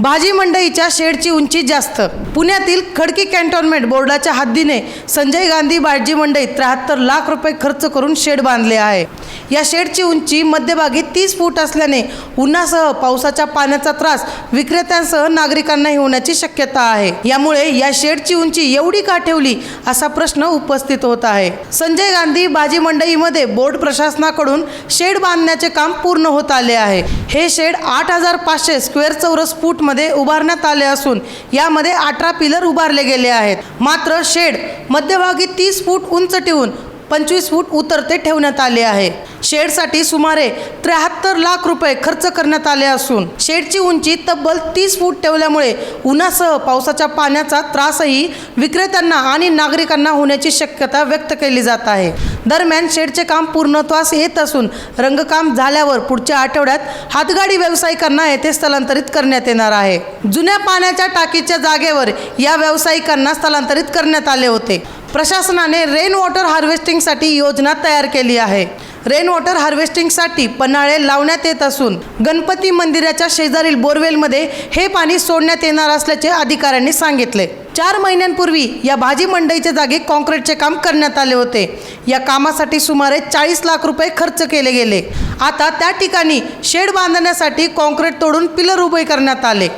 भाजी मंडईच्या शेडची उंची जास्त. पुण्यातील खडकी कॅन्टोन्मेंट बोर्डाच्या हद्दीने संजय गांधी भाजी मंडईत त्र्याहत्तर लाख रुपये खर्च करून शेड बांधले आहे. या शेडची उंची मध्यभागी तीस फूट असल्याने उन्हासह पावसाच्या पाण्याचा त्रास विक्रेत्यांसह नागरिकांनाही होण्याची शक्यता आहे. यामुळे या शेडची उंची एवढी का ठेवली असा प्रश्न उपस्थित होत आहे. संजय गांधी भाजी मंडईमध्ये बोर्ड प्रशासनाकडून शेड बांधण्याचे काम पूर्ण होत आले आहे. हे शेड आठ हजार पाचशे स्क्वेअर चौरस फूट मध्ये उभारण्यात आले असून यामध्ये अठरा पिलर उभारले गेले आहेत. मात्र शेड मध्यभागी तीस फूट उंच ठेवून पंचवीस फूट उतरते ठेवण्यात आले आहे. शेडसाठी सुमारे त्र्याहत्तर लाख रुपये खर्च करण्यात आले असून शेडची उंची तब्बल तीस फूट ठेवल्यामुळे उन्हासह पावसाच्या पाण्याचा त्रासही विक्रेत्यांना आणि नागरिकांना होण्याची शक्यता व्यक्त केली जात आहे. दरम्यान शेडचे काम पूर्णत्वास येत असून रंगकाम झाल्यावर पुढच्या आठवड्यात हातगाडी व्यावसायिकांना येथे स्थलांतरित करण्यात येणार आहे. जुन्या पाण्याच्या टाकीच्या जागेवर या व्यावसायिकांना स्थलांतरित करण्यात आले होते. प्रशासनाने रेन वॉटर हार्वेस्टिंगसाठी योजना तयार केली आहे. रेन वॉटर हार्वेस्टिंगसाठी पन्हाळे लावण्यात येत असून गणपती मंदिराच्या शेजारील बोरवेलमध्ये हे पाणी सोडण्यात येणार असल्याचे अधिकाऱ्यांनी सांगितले. चार महिन्यांपूर्वी या भाजी मंडईच्या जागी कॉन्क्रीटचे काम करण्यात आले होते. या कामासाठी सुमारे चाळीस लाख रुपये खर्च केले गेले. आता त्या ठिकाणी शेड बांधण्यासाठी कॉन्क्रीट तोडून पिलर उभे करण्यात आले.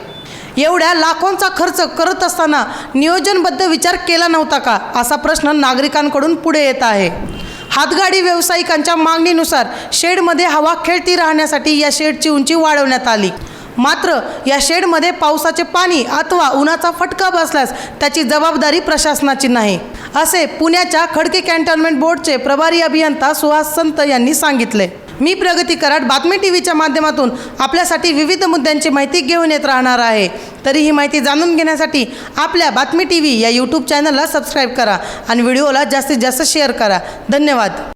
एवढ्या लाखोंचा खर्च करत असताना नियोजनबद्ध विचार केला नव्हता का? असा प्रश्न नागरिकांकडून पुढे येत आहे. हातगाडी व्यावसायिकांच्या मागणीनुसार शेडमध्ये हवा खेळती राहण्यासाठी या शेडची उंची वाढवण्यात आली. मात्र या शेडमध्ये पावसाचे पाणी अथवा उन्हाचा फटका बसल्यास त्याची जबाबदारी प्रशासनाची नाही असे पुण्याच्या खडके कॅन्टोन्मेंट बोर्डचे प्रभारी अभियंता सुहास संत यांनी सांगितले. मी प्रगती कराड बातमी टी व्हीच्या माध्यमातून आपल्यासाठी विविध मुद्द्यांची माहिती घेऊन येत राहणार आहे. तरी ही माहिती जाणून घेण्यासाठी आपल्या बातमी टी व्ही या यूट्यूब चॅनलला सबस्क्राईब करा आणि व्हिडिओला जास्तीत जास्त शेअर करा. धन्यवाद.